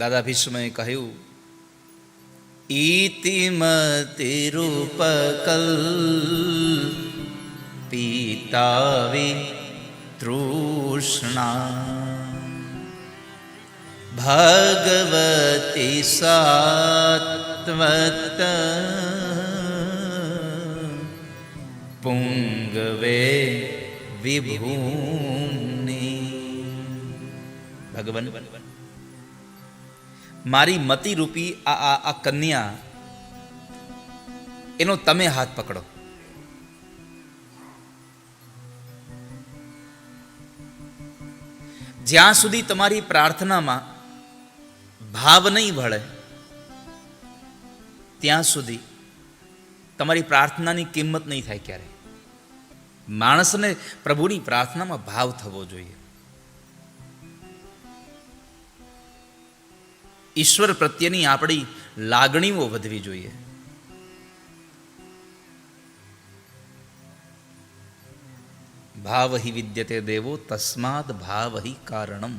દાદા ભીષ્મએ કહ્યું ઈતિમતિરૂપકલ પીતાવી તૃષ્ણા. ભગવતી સાત્વત પુંગવે વિભૂની. ભગવાન મારી મતિ રૂપી આ આ આ કન્યા, એનો તમે હાથ પકડો. જ્યાં સુધી તમારી પ્રાર્થનામાં ભાવ નહીં ભળે ત્યાં સુધી તમારી પ્રાર્થનાની કિંમત નહીં થાય ક્યારે. માણસને પ્રભુની પ્રાર્થનામાં ભાવ થવો જોઈએ. ઈશ્વર પ્રત્યેની આપણી લાગણીઓ વધવી જોઈએ. ભાવ હિ વિદ્યતે દેવો તસ્માદ ભાવ હિ કારણમ.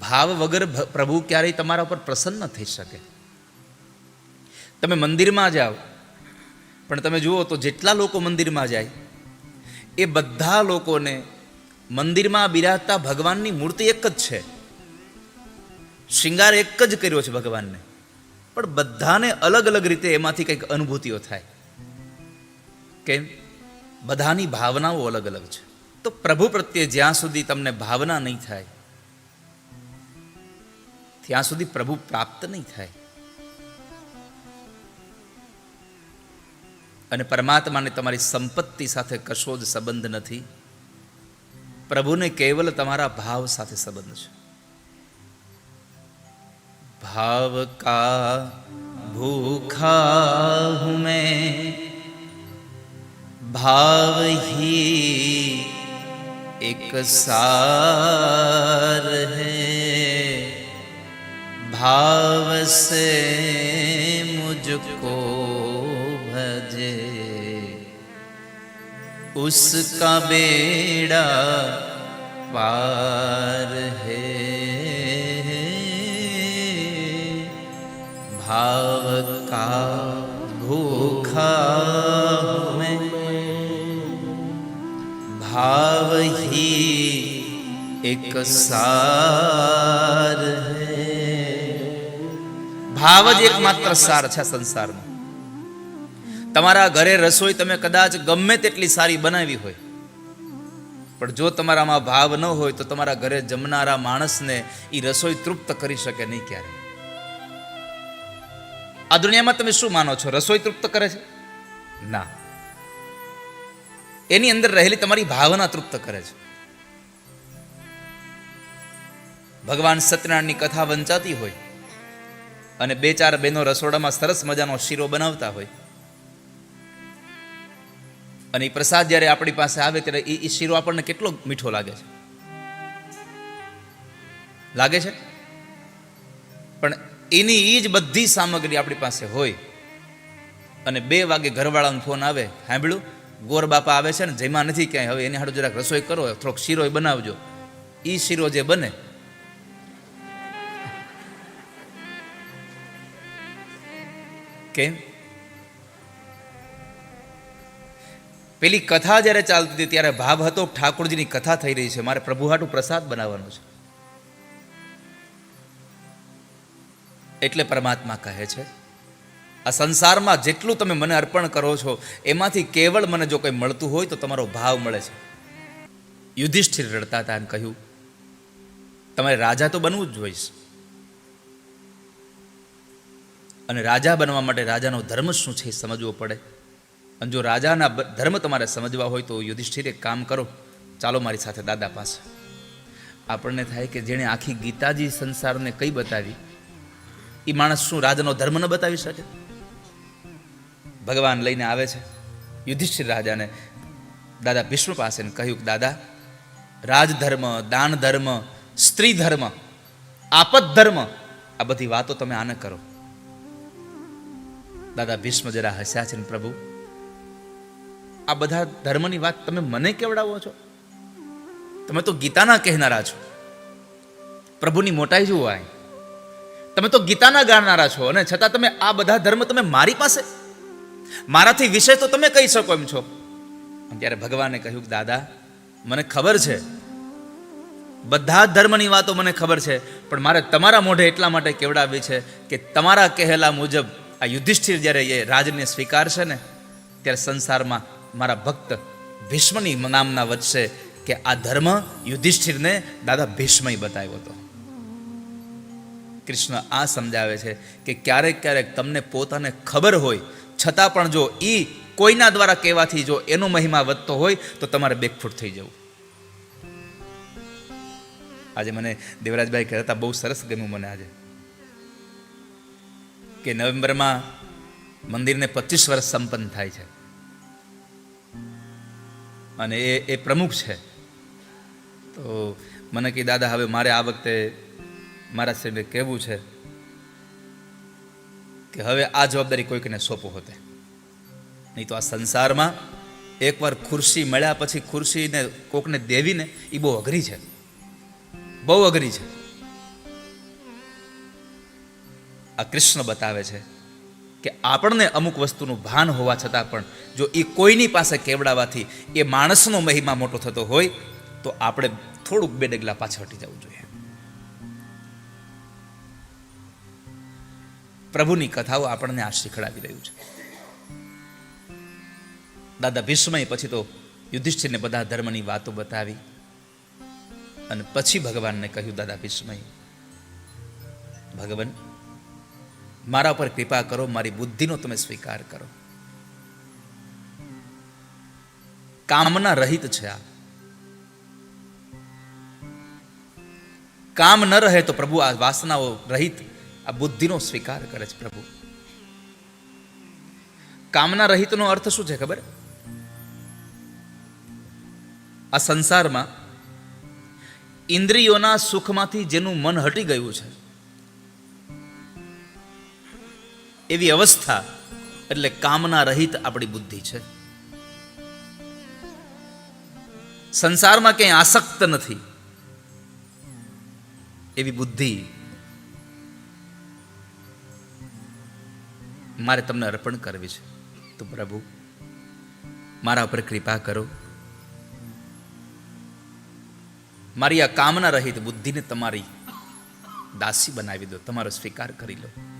ભાવ વગર પ્રભુ ક્યારેય તમારા ઉપર પ્રસન્ન થઈ શકે. તમે મંદિરમાં જાઓ, પણ તમે જુઓ તો જેટલા લોકો મંદિરમાં જાય, એ બધા લોકોને મંદિરમાં બિરાજતા ભગવાનની મૂર્તિ એક જ છે. શિંગાર એક જ કર્યો છે ભગવાનને. પણ બધાને અલગ અલગ રીતે એમાંથી કંઈક અનુભૂતિઓ થાય. કેમ? બધાની ભાવનાઓ અલગ અલગ છે. તો પ્રભુ પ્રત્યે જ્યાં સુધી તમને ભાવના નહીં થાય, ત્યાં સુધી પ્રભુ પ્રાપ્ત નહીં થાય. અને પરમાત્માને તમારી સંપત્તિ સાથે કશો જ સંબંધ નથી. પ્રભુને કેવલ તમારા ભાવ સાથે સંબંધ છે ભાવ કા ભૂખા હું મેં ભાવ ही एक सार है भाव से मुझको उसका बेड़ा पार है भाव का भूखा हूँ मैं भाव ही एक सार है ભાવ જ એકમાત્ર સાર છે આ સંસારનો તમારા ઘરે રસોઈ તમે કદાચ ગમે તેટલી સારી બનાવી હોય. પણ જો તમારામાં ભાવ ન હોય તો તમારા ઘરે જમનારા માણસને એ રસોઈ તૃપ્ત કરી શકે નહીં ક્યારે. આ દુનિયામાં તમે શું માનો છો? રસોઈ તૃપ્ત કરે છે? ના. એની અંદર રહેલી તમારી ભાવના તૃપ્ત કરે છે. ભગવાન સત્યનારાયણની કથા વંચાતી હોય અને બે ચાર બહેનો રસોડામાં સરસ મજાનો શીરો બનાવતા હોય અને એ પ્રસાદ જ્યારે આપણી પાસે આવે ત્યારે એ એ શીરો આપણને કેટલો મીઠો લાગે છે? લાગે છે? પણ એની એ જ બધી સામગ્રી આપણી પાસે હોય અને બે વાગે ઘરવાળાનો ફોન આવે સાંભળ્યું ગોર બાપા આવે છે ને, જેમાં નથી ક્યાંય. હવે એની હાડું જરાક રસોઈ કરો, થોડોક શીરો બનાવજો. એ શીરો જે બને, કેમ? પેલી કથા જ્યારે ચાલતી હતી, ત્યારે ભાવ હતો, ઠાકોરજીની કથા થઈ રહી છે. મારે પ્રભુ હાટુ પ્રસાદ બનાવવાનો છે. એટલે પરમાત્મા કહે છે, આ સંસારમાં જેટલું તમે મને અર્પણ કરો છો, એમાંથી કેવળ મને જો કંઈ મળતું હોય તો તમારો ભાવ મળે છે. યુધિષ્ઠિર રડતા હતા એમ કહ્યું, તમારે રાજા તો બનવું જ જોઈશ. અને રાજા બનવા માટે રાજાનો ધર્મ શું છે એ સમજવો પડે. અને જો રાજાના ધર્મ તમારે સમજવા હોય તો યુધિષ્ઠિર કામ કરો. ચાલો મારી સાથે દાદા પાસે. આપણને થાય કે જેણે આખી ગીતાજી સંસારને કઈ બતાવી? એ માણસ શું રાજાનો ધર્મ ન બતાવી શકે? ભગવાન લઈને આવે છે. યુધિષ્ઠિર રાજાને દાદા ભીષ્મ પાસે કહ્યું કે દાદા, રાજધર્મ દાન ધર્મ સ્ત્રી ધર્મ આપત ધર્મ આ બધી વાતો તમે આને કરો. દાદા ભીષ્મ જરા હસ્યા છે ને પ્રભુ આ બધા ધર્મની વાત તમે મને કેવડાવો છો? તમે તો ગીતાના કહેનારા છો. પ્રભુની મોટાઈ આ. તમે તો ગીતાના ગાનારા છો અને છતાં તમે આ બધા ધર્મ તમે મારી પાસે? મારાથી વિષય તો તમે કહી શકો એમ છો. ત્યારે ભગવાને કહ્યું કે, દાદા, મને ખબર છે. બધા ધર્મની વાતો મને ખબર છે, પણ મારે તમારા મોઢે એટલા માટે કેવડાવી છે કે તમારા કહેલા મુજબ આ યુધિષ્ઠિર જ્યારે એ રાજને સ્વીકારશે ને, ત્યારે સંસારમાં મારા ભક્ત ભીષ્મની નામના વચ્ચે કે આ ધર્મ યુધિષ્ઠિરને દાદા ભીષ્મય બતાવ્યો હતો. કૃષ્ણ આ સમજાવે છે કે ક્યારેક ક્યારેક તમને પોતાને ખબર હોય, છતાં પણ જો એ કોઈના દ્વારા કહેવાથી જો એનો મહિમા વધતો હોય, તો તમારે બેકફૂટ થઈ જવું. આજે મને દેવરાજભાઈ કહેતા બહુ સરસ ગમ્યું મને આજે. કે નવેમ્બરમાં મંદિરને પચીસ વર્ષ સંપન્ન થાય છે. અને એ એ પ્રમુખ છે. તો મને કે દાદા, હવે મારે આ વખતે મારા સાહેબે કહેવું છે કે હવે આ જવાબદારી કોઈકને સોંપો હોતે. નહીં તો આ સંસારમાં એકવાર ખુરશી મળ્યા પછી ખુરશીને કોકને દેવીને એ બહુ અઘરી છે. બહુ અઘરી છે. આ કૃષ્ણ બતાવે છે કે આપણને અમુક વસ્તુનું ભાન હોવા છતાં પણ જો એ કોઈની પાસે કેવડાવવાથી એ માણસનો મહિમા મોટો થતો હોય, તો આપણે થોડુંક બે ડગલા પાછળ હટી જવું જોઈએ. પ્રભુની કથાઓ આપણને આ શીખડાવી રહ્યું છે. દાદા ભીષ્મય પછી તો યુધિષ્ઠિરને બધા ધર્મની વાતો બતાવી અને પછી ભગવાનને કહ્યું, દાદા ભીષ્મય ભગવાન મારા પર કૃપા કરો, મારી બુદ્ધિનો તમે સ્વીકાર કરો. કામના રહિત છે આ. કામ ન રહે તો પ્રભુ આ વાસનાઓ રહિત, આ બુદ્ધિનો સ્વીકાર કરે છે પ્રભુ. કામના રહિતનો અર્થ શું છે ખબર? આ સંસારમાં ઇન્દ્રિયોના સુખમાંથી જેનું મન હટી ગયું છે એવી અવસ્થા એટલે કામના રહિત આપણી બુદ્ધિ છે. સંસારમાં ક્યાંય આસક્ત નથી. એવી બુદ્ધિ મારે તમને અર્પણ કરવી છે. તો પ્રભુ, મારા ઉપર કૃપા કરો. મારી આ કામના રહિત બુદ્ધિને તમારી દાસી બનાવી દો, તમારો સ્વીકાર કરી લો.